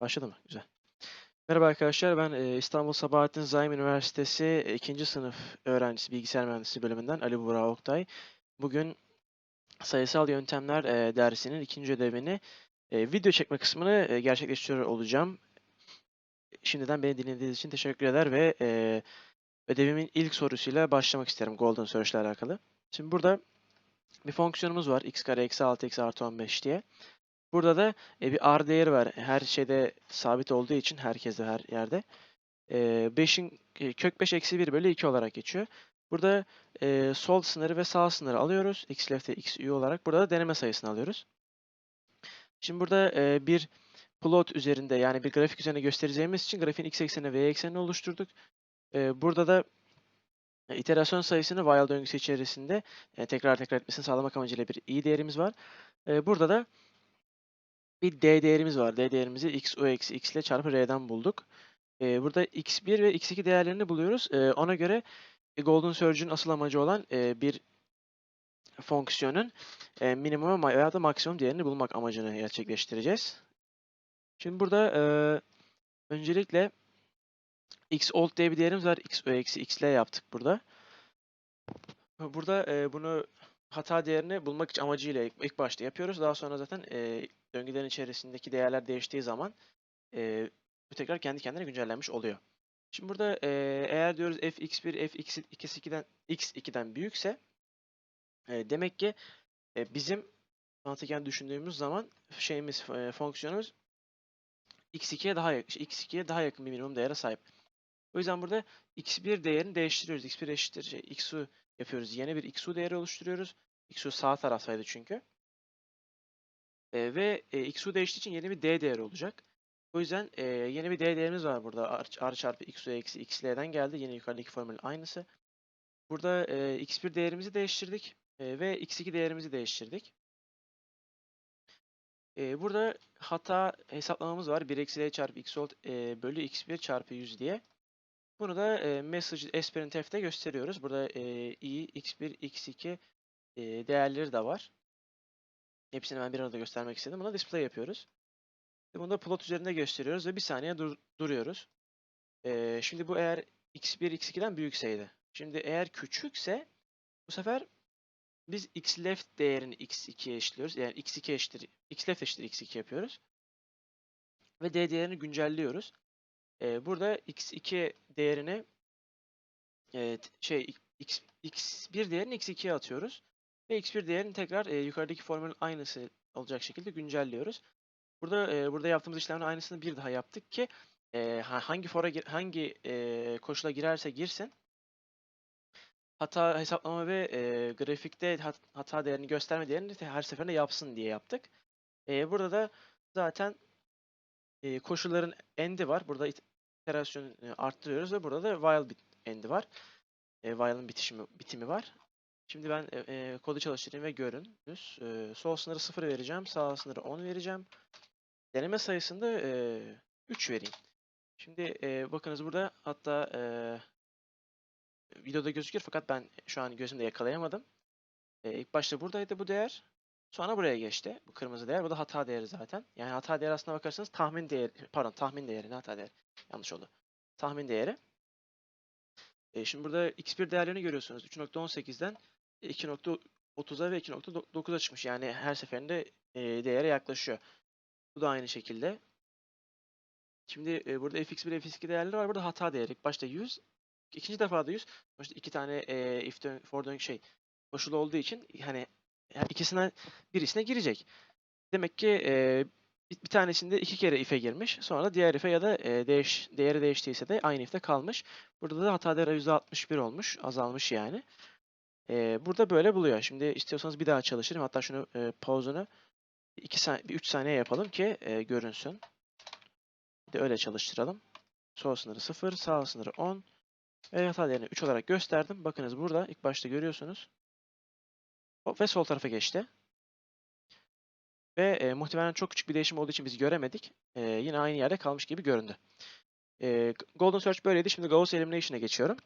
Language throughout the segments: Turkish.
Başladı mı? Güzel. Merhaba arkadaşlar, ben İstanbul Sabahattin Zaim Üniversitesi 2. sınıf öğrencisi Bilgisayar Mühendisliği bölümünden Ali Burak Oktay. Bugün sayısal yöntemler dersinin ikinci ödevini video çekme kısmını eee, gerçekleştiriyor olacağım. Şimdiden beni dinlediğiniz için teşekkür eder ve eee, ödevimin ilk sorusuyla başlamak isterim Golden Search ile alakalı. Şimdi burada bir fonksiyonumuz var x kare eksi 6 x artı 15 diye. Burada da e, bir r değeri var. Her şeyde sabit olduğu için herkeste her yerde. E, 5'in e, kök 5 eksi 1 bölü 2 olarak geçiyor. Burada e, sol sınırı ve sağ sınırı alıyoruz. x left ve x ü olarak. Burada da deneme sayısını alıyoruz. Şimdi burada e, bir plot üzerinde yani bir grafik üzerinde göstereceğimiz için grafiğin x eksenini ve y eksenini oluşturduk. E, burada da e, sayısını while döngüsü içerisinde e, tekrar tekrar etmesini sağlamak amacıyla bir i değerimiz var. E, burada da bir d değerimiz var. d değerimizi x u eksi x ile çarpı r'den bulduk. Ee, burada x1 ve x2 değerlerini buluyoruz. Ee, ona göre e, Golden Search'ün asıl amacı olan e, bir fonksiyonun e, minimum veya da maksimum değerini bulmak amacını gerçekleştireceğiz. Şimdi burada öncelikle x old diye bir değerimiz var. x u eksi x ile yaptık burada. Burada bunu hata değerini bulmak amacıyla ilk, başta yapıyoruz. Daha sonra zaten döngülerin içerisindeki değerler değiştiği zaman e, bu tekrar kendi kendine güncellenmiş oluyor. Şimdi burada e, eğer diyoruz fx1 fx2'den x2'den büyükse e, demek ki e, bizim mantıken düşündüğümüz zaman şeyimiz e, fonksiyonumuz x2'ye daha yakın, x2'ye daha yakın bir minimum değere sahip. O yüzden burada x1 değerini değiştiriyoruz. x1 eşittir şey, xu yapıyoruz. Yeni bir xu değeri oluşturuyoruz. xu sağ taraftaydı çünkü. E, ve e, xu değiştiği için yeni bir d değeri olacak. O yüzden e, yeni bir d değerimiz var burada. r, r çarpı xu eksi xl'den geldi. Yine yukarıdaki formülün aynısı. Burada e, x1 değerimizi değiştirdik. E, ve x2 değerimizi değiştirdik. E, burada hata hesaplamamız var. 1 eksi d çarpı x old e, bölü x1 çarpı 100 diye. Bunu da e, message sprintf'te gösteriyoruz. Burada e, i, x1, x2 e, değerleri de var. Hepsini ben bir arada göstermek istedim. Buna display yapıyoruz. Bunu da plot üzerinde gösteriyoruz ve bir saniye dur duruyoruz. E, şimdi bu eğer x1, x2'den büyükseydi. Şimdi eğer küçükse bu sefer biz x left değerini x2'ye eşitliyoruz. Yani x2 eşittir, x left eşittir x2 yapıyoruz. Ve d değerini güncelliyoruz. Ee, burada x2 değerini evet, şey x, x1 değerini x2'ye atıyoruz. Ve x1 değerini tekrar e, yukarıdaki formülün aynısı olacak şekilde güncelliyoruz. Burada e, burada yaptığımız işlemin aynısını bir daha yaptık ki e, hangi fora hangi e, koşula girerse girsin hata hesaplama ve e, grafikte hat, hata değerini gösterme değerini her seferinde yapsın diye yaptık. E, burada da zaten e, koşulların endi var. Burada iterasyonu arttırıyoruz ve burada da while bit endi var. E, while'ın bitişimi bitimi var. Şimdi ben e, e, kodu çalıştırayım ve görün. E, sol sınırı 0 vereceğim, sağ sınırı 10 vereceğim. Deneme sayısında e, 3 vereyim. Şimdi e, bakınız burada hatta e, videoda gözüküyor fakat ben şu an gözümde yakalayamadım. E, ilk başta buradaydı bu değer. Sonra buraya geçti. Bu kırmızı değer. Bu da hata değeri zaten. Yani hata değeri aslına bakarsanız tahmin değeri, pardon tahmin değeri, ne hata değeri. Yanlış oldu. Tahmin değeri. E, şimdi burada x1 değerlerini görüyorsunuz. 3.18'den 2.30'a ve 2.9'a çıkmış. Yani her seferinde e, değere yaklaşıyor. Bu da aynı şekilde. Şimdi e, burada fx1, fx2 değerleri var. Burada hata değeri. Başta 100. ikinci defa da 100. Sonuçta iki tane e, if dön, for dön şey koşulu olduğu için hani yani ikisinden birisine girecek. Demek ki e, bir tanesinde iki kere if'e girmiş. Sonra da diğer if'e ya da e, değiş, değeri değiştiyse de aynı if'te kalmış. Burada da hata değeri %61 olmuş. Azalmış yani. E, burada böyle buluyor. Şimdi istiyorsanız bir daha çalışırım. Hatta şunu e, pause'unu 2 saniye, 3 saniye yapalım ki e, görünsün. Bir de öyle çalıştıralım. Sol sınırı 0, sağ sınırı 10. Ve hata değerini 3 olarak gösterdim. Bakınız burada ilk başta görüyorsunuz. Ve sol tarafa geçti. Ve e, muhtemelen çok küçük bir değişim olduğu için biz göremedik. E, yine aynı yerde kalmış gibi göründü. E, Golden Search böyleydi. Şimdi Gauss Elimination'a geçiyorum.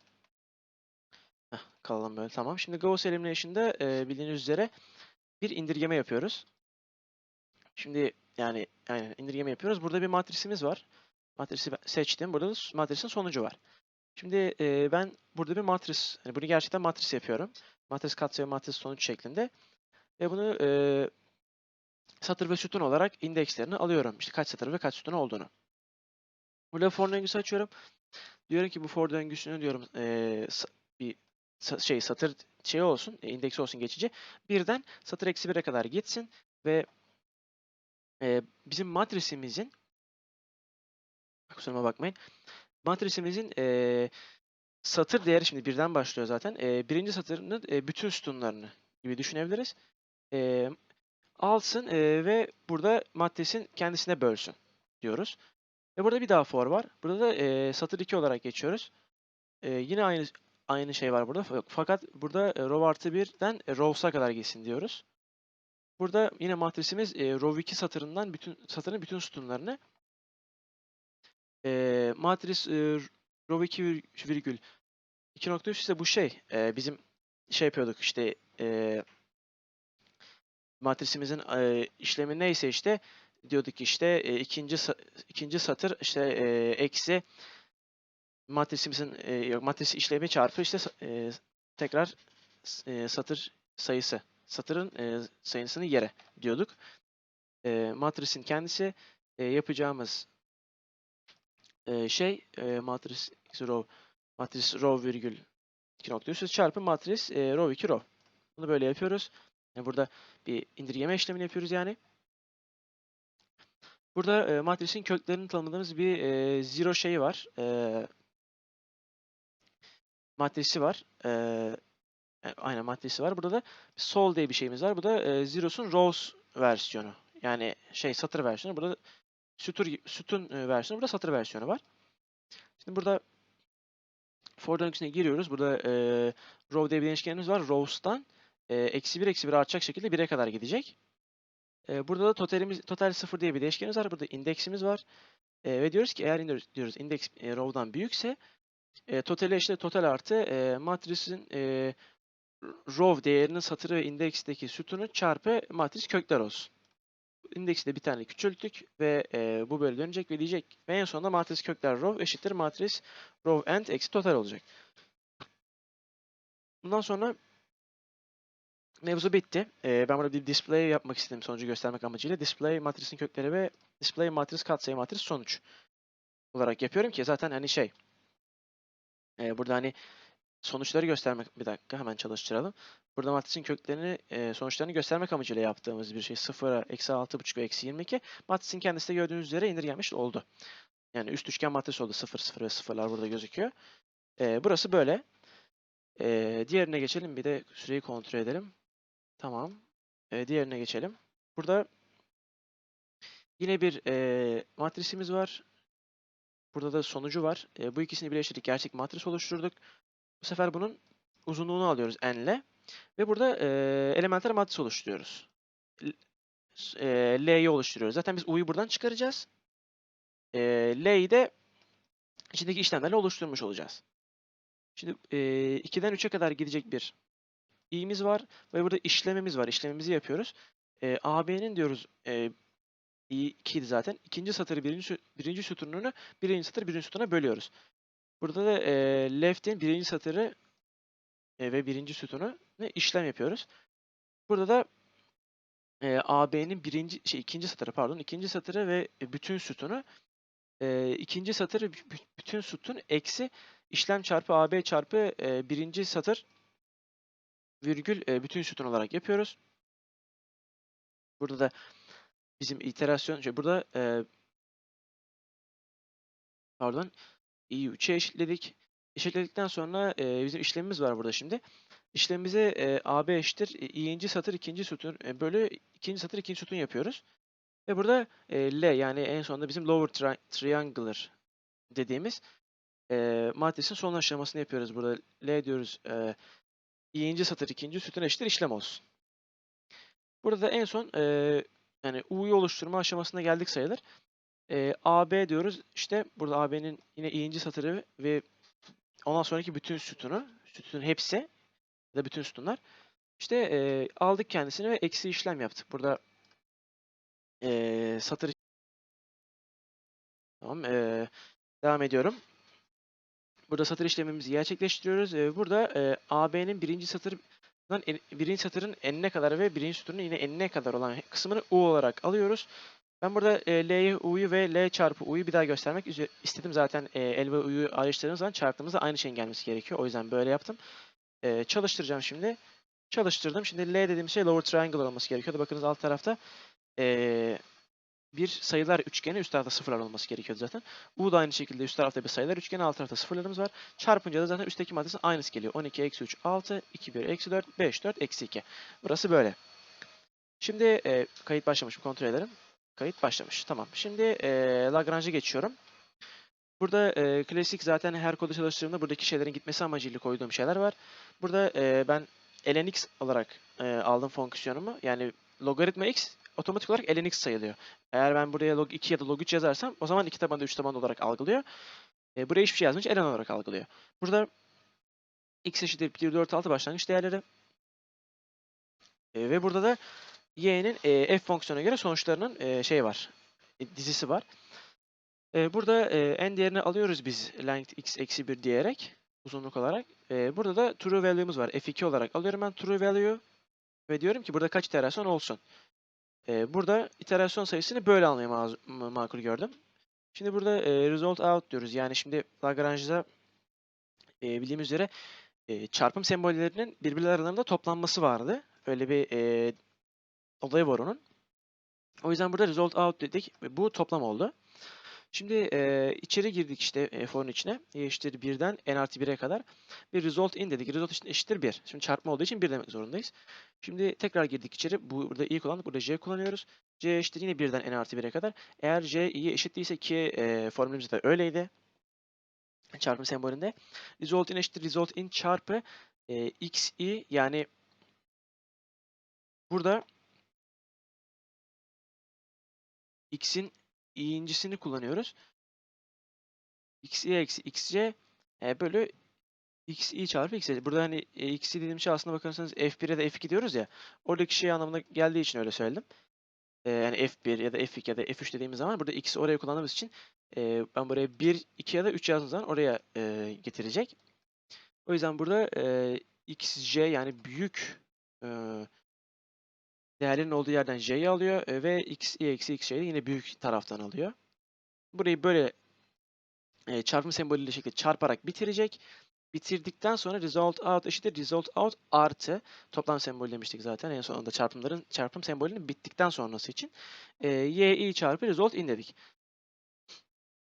Kalalım böyle tamam. Şimdi Gauss Elimination'da e, bildiğiniz üzere bir indirgeme yapıyoruz. Şimdi Yani aynen indirgeme yapıyoruz. Burada bir matrisimiz var. Matrisi seçtim. Burada da matrisin sonucu var. Şimdi e, ben burada bir matris, hani bunu gerçekten matris yapıyorum. Matris katsayı matris sonuç şeklinde. Ve bunu e, satır ve sütun olarak indekslerini alıyorum. İşte kaç satır ve kaç sütun olduğunu. Burada for döngüsü açıyorum. Diyorum ki bu for döngüsünün diyorum e, bir şey satır şey olsun, e, indeksi olsun geçici. Birden satır eksi 1'e kadar gitsin ve e, bizim matrisimizin kusuruma bakmayın. Matrisimizin e, satır değeri şimdi birden başlıyor zaten. E, birinci satırının e, bütün sütunlarını gibi düşünebiliriz. E, alsın e, ve burada matrisin kendisine bölsün diyoruz. Ve burada bir daha for var. Burada da e, satır 2 olarak geçiyoruz. E, yine aynı aynı şey var burada. Fa- Fakat burada e, row artı 1'den e, rows'a kadar gitsin diyoruz. Burada yine matrisimiz e, row 2 satırından bütün satırın bütün sütunlarını matris row 2 vir- virgül 2.3 ise bu şey bizim şey yapıyorduk işte matrisimizin işlemi neyse işte diyorduk işte ikinci ikinci satır işte eksi matrisimizin e, matris işlemi çarpı işte e, tekrar e, satır sayısı satırın e, sayısını yere diyorduk. E, matrisin kendisi e, yapacağımız e, şey e, matris row matris row virgül 2.3 çarpı matris e, row 2 row. Bunu böyle yapıyoruz. Yani burada bir indirgeme işlemini yapıyoruz yani. Burada e, matrisin köklerini tanımladığımız bir e, zero şeyi var. E, matrisi var. E, e, aynen matrisi var. Burada da sol diye bir şeyimiz var. Bu da e, zeros'un rows versiyonu. Yani şey satır versiyonu. Burada sütür, sütun e, versiyonu. Burada satır versiyonu var. Şimdi burada for döngüsüne giriyoruz. Burada e, row diye bir değişkenimiz var. Rows'tan e, eksi 1 eksi 1 artacak şekilde 1'e kadar gidecek. E, burada da totalimiz, total 0 diye bir değişkenimiz var. Burada indeksimiz var. E, ve diyoruz ki eğer diyoruz indeks e, row'dan büyükse e, totale işte total artı e, matrisin e, row değerinin satırı ve indeksteki sütunu çarpı matris kökler olsun. İndeksi de bir tane küçülttük ve e, bu böyle dönecek ve diyecek ve en sonunda matris kökler row eşittir matris row and eksi total olacak. Bundan sonra mevzu bitti. E, ben burada bir display yapmak istedim sonucu göstermek amacıyla. Display matrisin kökleri ve display matris katsayı matris sonuç olarak yapıyorum ki zaten hani şey e, burada hani sonuçları göstermek bir dakika hemen çalıştıralım. Burada matrisin köklerini e, sonuçlarını göstermek amacıyla yaptığımız bir şey. 0'a, eksi 6.5 ve eksi 22. Matrisin kendisi de gördüğünüz üzere indirgenmiş oldu. Yani üst üçgen matris oldu. 0, 0 ve 0'lar burada gözüküyor. E, burası böyle. E, diğerine geçelim. Bir de süreyi kontrol edelim. Tamam. E, diğerine geçelim. Burada yine bir e, matrisimiz var. Burada da sonucu var. E, bu ikisini birleştirdik. Gerçek matris oluşturduk. Bu sefer bunun uzunluğunu alıyoruz n'le. Ve burada e, elementer matris oluşturuyoruz. E, oluşturuyoruz. Zaten biz U'yu buradan çıkaracağız. E, L'yi de içindeki işlemlerle oluşturmuş olacağız. Şimdi e, 2'den 3'e kadar gidecek bir i'miz var. Ve burada işlemimiz var. İşlemimizi yapıyoruz. E, AB'nin diyoruz e, i 2 idi zaten. İkinci satırı birinci, birinci sütununu birinci satır birinci sütuna bölüyoruz. Burada da e, left'in birinci satırı e, ve birinci sütunu işlem yapıyoruz. Burada da e, AB'nin birinci şey ikinci satırı pardon ikinci satırı ve bütün sütunu e, ikinci satırı bü- bü- bütün sütun eksi işlem çarpı AB çarpı e, birinci satır virgül e, bütün sütun olarak yapıyoruz. Burada da bizim iterasyon şey burada e, pardon i'yi 3'e eşitledik. Eşitledikten sonra e, bizim işlemimiz var burada şimdi. İşlemimize e, AB eşittir i'inci satır ikinci sütun e, bölü ikinci satır ikinci sütun yapıyoruz. Ve burada e, L yani en sonunda bizim lower tri- triangular dediğimiz e, matrisin son aşamasını yapıyoruz. Burada L diyoruz e, i'inci satır ikinci sütun eşittir işlem olsun. Burada da en son e, yani U'yu oluşturma aşamasına geldik sayılır. E, AB diyoruz. İşte burada AB'nin yine i'inci satırı ve ondan sonraki bütün sütunu, sütun hepsi ya da bütün sütunlar. İşte e, aldık kendisini ve eksi işlem yaptık. Burada Eee, satır Tamam, eee, devam ediyorum. Burada satır işlemimizi gerçekleştiriyoruz. Eee, burada eee, AB'nin birinci satırdan en, birinci satırın enine kadar ve birinci sütunun yine enine kadar olan kısmını U olarak alıyoruz. Ben burada e, L'yi, U'yu ve L çarpı U'yu bir daha göstermek istedim. Zaten e, L ve U'yu ayrıştırdığımız zaman çarptığımızda aynı şeyin gelmesi gerekiyor. O yüzden böyle yaptım. E, çalıştıracağım şimdi. Çalıştırdım. Şimdi L dediğim şey lower triangle olması gerekiyordu. Bakınız alt tarafta e, bir sayılar üçgeni, üst tarafta sıfırlar olması gerekiyordu zaten. U da aynı şekilde üst tarafta bir sayılar üçgeni, alt tarafta sıfırlarımız var. Çarpınca da zaten üstteki maddesinin aynısı geliyor. 12, eksi 3, 6, 2, 1, eksi 4, 5, 4, eksi 2. Burası böyle. Şimdi e, kayıt başlamış mı kontrol edelim. Kayıt başlamış. Tamam. Şimdi e, Lagrange'a geçiyorum. Burada e, klasik zaten her kodu çalıştırdığımda buradaki şeylerin gitmesi amacıyla koyduğum şeyler var. Burada e, ben lnx olarak e, aldım fonksiyonumu. Yani logaritma x otomatik olarak lnx sayılıyor. Eğer ben buraya log 2 ya da log 3 yazarsam o zaman 2 tabanda 3 tabanda olarak algılıyor. E, buraya hiçbir şey yazmış ln olarak algılıyor. Burada x eşittir 1, 4, 6 başlangıç değerleri. E, ve burada da y'nin e, f fonksiyonuna göre sonuçlarının e, şey var. e, dizisi var. E, burada e, n değerini alıyoruz biz length x eksi 1 diyerek uzunluk olarak. E, burada da true value'muz var. f2 olarak alıyorum ben true value ve diyorum ki burada kaç iterasyon olsun. E, burada iterasyon sayısını böyle almayı ma- ma- makul gördüm. Şimdi burada e, result out diyoruz. Yani şimdi Lagrange'da e, bildiğimiz üzere e, çarpım sembollerinin birbirleri aralarında toplanması vardı. Öyle bir e, olayı var onun. O yüzden burada result out dedik ve bu toplam oldu. Şimdi e, içeri girdik işte e, for'un içine. E eşittir 1'den n artı 1'e kadar. Bir result in dedik. Result eşittir- eşittir 1. Şimdi çarpma olduğu için 1 demek zorundayız. Şimdi tekrar girdik içeri. Bu, burada i kullandık. Burada j kullanıyoruz. c eşittir yine 1'den n artı 1'e kadar. Eğer j i'ye eşit değilse ki e, formülümüzde de öyleydi. Çarpım sembolünde. Result in eşittir result in çarpı e, x i yani burada x'in i'incisini kullanıyoruz. xi eksi xc e, bölü xi çarpı xc. Burada hani e, xi dediğim şey aslında bakarsanız f1'e de f2 diyoruz ya. Oradaki şey anlamına geldiği için öyle söyledim. E, yani f1 ya da f2 ya da f3 dediğimiz zaman burada x'i oraya kullandığımız için e, ben buraya 1, 2 ya da 3 yazdığım zaman oraya e, getirecek. O yüzden burada e, xj yani büyük değerlerin olduğu yerden j'yi alıyor e, ve x i eksi x j'yi yine büyük taraftan alıyor. Burayı böyle e, çarpım sembolüyle şekilde çarparak bitirecek. Bitirdikten sonra result out eşittir result out artı toplam sembolü demiştik zaten en sonunda çarpımların çarpım sembolünün bittikten sonrası için e, y i çarpı result in dedik.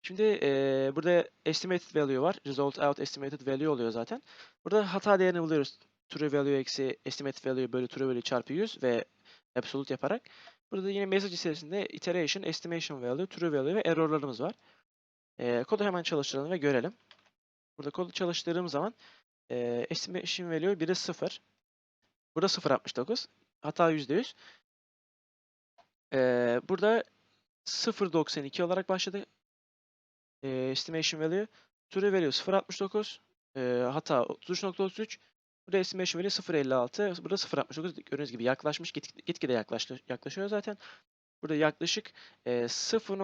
Şimdi e, burada estimated value var. Result out estimated value oluyor zaten. Burada hata değerini buluyoruz. True value eksi estimated value bölü true value çarpı 100 ve absolute yaparak. Burada yine message içerisinde iteration, estimation value, true value ve errorlarımız var. E, kodu hemen çalıştıralım ve görelim. Burada kodu çalıştırdığım zaman e, estimation value 1'e 0. Burada 0.69. Hata %100. E, burada 0.92 olarak başladı. E, estimation value. True value 0.69. E, hata 33.33. Burada estimation value 0.56. Burada 0.69. Gördüğünüz gibi yaklaşmış. Git, gitgide yaklaştı, yaklaşıyor zaten. Burada yaklaşık e, 0.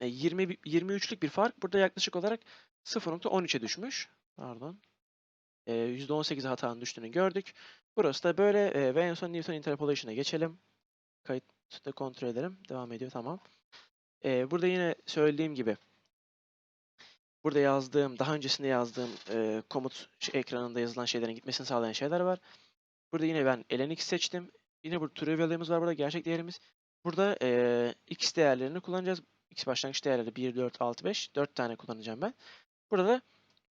20 23'lük bir fark. Burada yaklaşık olarak 0.13'e düşmüş. Pardon. E, %18 hatanın düştüğünü gördük. Burası da böyle e, ve en son Newton Interpolation'a geçelim. Kayıtta kontrol edelim. Devam ediyor tamam. E, burada yine söylediğim gibi burada yazdığım, daha öncesinde yazdığım e, komut ekranında yazılan şeylerin gitmesini sağlayan şeyler var. Burada yine ben lnx seçtim. Yine burada true value'ımız var burada gerçek değerimiz. Burada e, x değerlerini kullanacağız. X başlangıç değerleri 1, 4, 6, 5. 4 tane kullanacağım ben. Burada da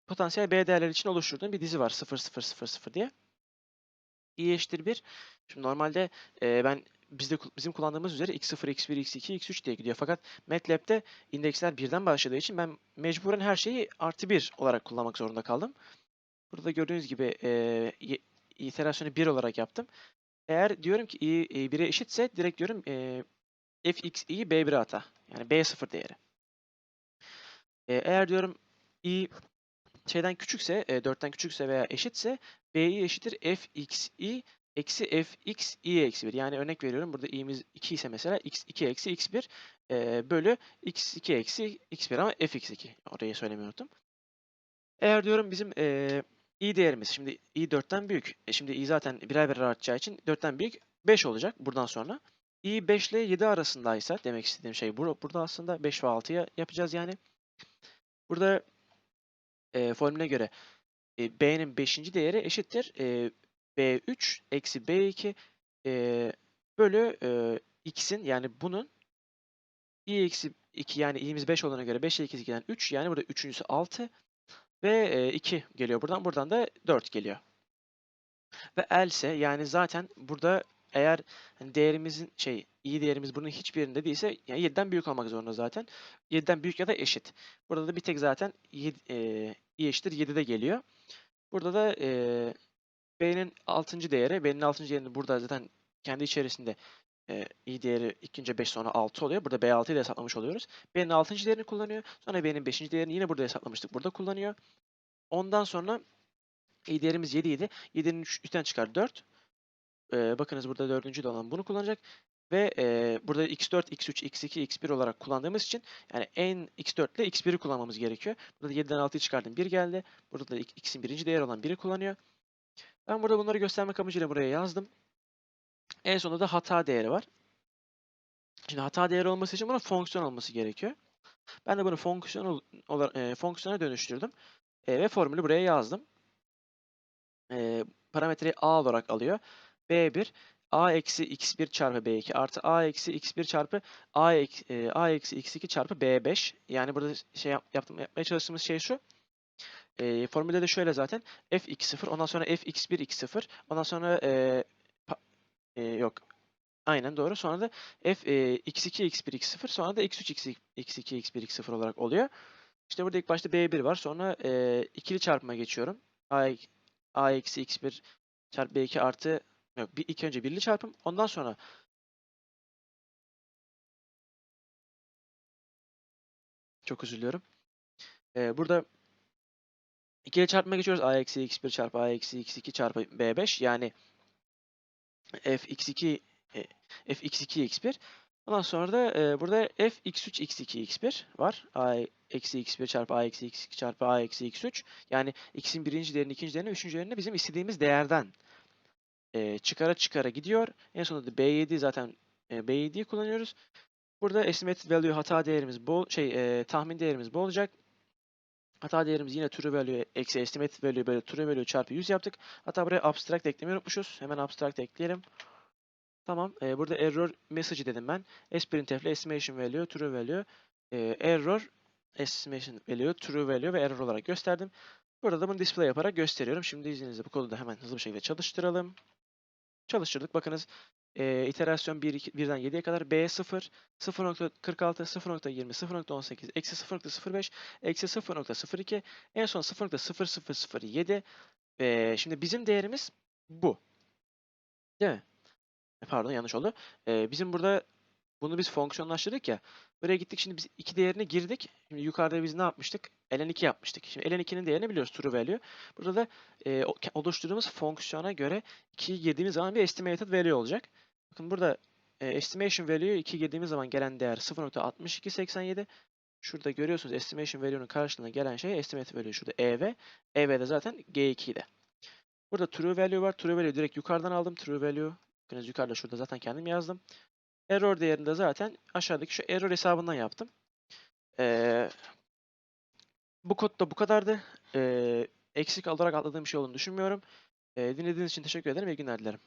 potansiyel B değerleri için oluşturduğum bir dizi var. 0, 0, 0, 0 diye. i eşittir 1. Şimdi normalde e, ben bizde bizim kullandığımız üzere x0, x1, x2, x3 diye gidiyor. Fakat MATLAB'de indeksler birden başladığı için ben mecburen her şeyi artı 1 olarak kullanmak zorunda kaldım. Burada gördüğünüz gibi e, iterasyonu 1 olarak yaptım. Eğer diyorum ki i 1'e eşitse direkt diyorum e, fx'yi b1'e ata. Yani b0 değeri. E, eğer diyorum i şeyden küçükse, e, 4'ten küçükse veya eşitse bi eşittir fxi eksi fx i eksi 1. Yani örnek veriyorum burada i'miz 2 ise mesela x2 eksi x1 e, bölü x2 eksi x1 ama fx2. Orayı söylemeyi unuttum. Eğer diyorum bizim e, i değerimiz şimdi i 4'ten büyük. E şimdi i zaten birer birer artacağı için 4'ten büyük 5 olacak buradan sonra. i 5 ile 7 arasındaysa demek istediğim şey bu, burada aslında 5 ve 6'ya yapacağız yani. Burada e, formüle göre e, b'nin 5. değeri eşittir e, b3 eksi b2 e, bölü e, x'in yani bunun i eksi 2 yani i'miz 5 olana göre 5 ile 2 2'den 3 yani burada üçüncüsü 6 ve e, 2 geliyor buradan. Buradan da 4 geliyor. Ve else yani zaten burada eğer hani değerimizin şey i değerimiz bunun hiçbirinde değilse yani 7'den büyük olmak zorunda zaten. 7'den büyük ya da eşit. Burada da bir tek zaten 7, e, i eşittir 7'de geliyor. Burada da e, b'nin 6. değeri, b'nin 6. değerini burada zaten kendi içerisinde e, i değeri ilk önce 5 sonra 6 oluyor. Burada b6'yı da hesaplamış oluyoruz. b'nin 6. değerini kullanıyor. Sonra b'nin 5. değerini yine burada hesaplamıştık. Burada kullanıyor. Ondan sonra i değerimiz 7 idi. 7'nin 3'ten çıkar 4. Ee, bakınız burada dördüncü de olan bunu kullanacak. Ve e, burada x4, x3, x2, x1 olarak kullandığımız için yani en x4 ile x1'i kullanmamız gerekiyor. Burada 7'den 6'yı çıkardım 1 geldi. Burada da x'in birinci değer olan 1'i kullanıyor. Ben burada bunları göstermek amacıyla buraya yazdım. En sonunda da hata değeri var. Şimdi hata değeri olması için bunun fonksiyon olması gerekiyor. Ben de bunu fonksiyon olarak e, fonksiyona dönüştürdüm. E, ve formülü buraya yazdım. E, parametreyi a olarak alıyor. b1 a eksi x1 çarpı b2 artı a eksi x1 çarpı a, e, a eksi x2 çarpı b5. Yani burada şey yap, yaptım, yapmaya çalıştığımız şey şu. E, formülde de şöyle zaten f(x0) ondan sonra f(x1) x0 ondan sonra e, pa, e, yok Aynen doğru. Sonra da f e, x2 x1 x0 sonra da x3 x, x2 x1 x0 olarak oluyor. İşte burada ilk başta b1 var. Sonra e, ikili çarpıma geçiyorum. a, a eksi x1 çarpı b2 artı yok bir, ilk önce birli çarpım. Ondan sonra çok üzülüyorum. E, burada 2 ile çarpma geçiyoruz. a eksi x1 çarpı a eksi x2 çarpı b5 yani fx2 e, fx2 x1 Ondan sonra da e, burada f x3 x2 x1 var. a eksi x1 çarpı a eksi x2 çarpı a eksi x3. Yani x'in birinci değerini, ikinci değerini, üçüncü değerini bizim istediğimiz değerden e, çıkara çıkara gidiyor. En sonunda da b7 zaten e, b7'yi kullanıyoruz. Burada estimated value hata değerimiz bol şey e, tahmin değerimiz bu olacak. Hata değerimiz yine true value eksi estimated value böyle true value çarpı 100 yaptık. Hatta buraya abstract eklemeyi unutmuşuz. Hemen abstract ekleyelim. Tamam. E, burada error message dedim ben. sprintf ile estimation value true value e, error estimation value true value ve error olarak gösterdim. Burada da bunu display yaparak gösteriyorum. Şimdi izninizle bu kodu da hemen hızlı bir şekilde çalıştıralım. Çalıştırdık. Bakınız e, iterasyon 1, 2, 1'den 7'ye kadar B0, 0.46, 0.20, 0.18, eksi 0.05, eksi 0.02, en son 0.0007. E, şimdi bizim değerimiz bu. Değil mi? E, pardon yanlış oldu. E, bizim burada bunu biz fonksiyonlaştırdık ya. Buraya gittik şimdi biz iki değerini girdik. Şimdi yukarıda biz ne yapmıştık? ln2 yapmıştık. Şimdi ln2'nin değerini biliyoruz true value. Burada da e, oluşturduğumuz fonksiyona göre 2'yi girdiğimiz zaman bir estimated value olacak. Bakın burada e, estimation value 2 girdiğimiz zaman gelen değer 0.6287. Şurada görüyorsunuz estimation value'nun karşılığına gelen şey estimated value şurada EV. EV de zaten G2'de. Burada true value var. True value direkt yukarıdan aldım. True value. Bakınız yukarıda şurada zaten kendim yazdım. Error değerini de zaten aşağıdaki şu error hesabından yaptım. Ee, bu kod da bu kadardı. Ee, eksik olarak atladığım bir şey olduğunu düşünmüyorum. Ee, dinlediğiniz için teşekkür ederim. İyi günler dilerim.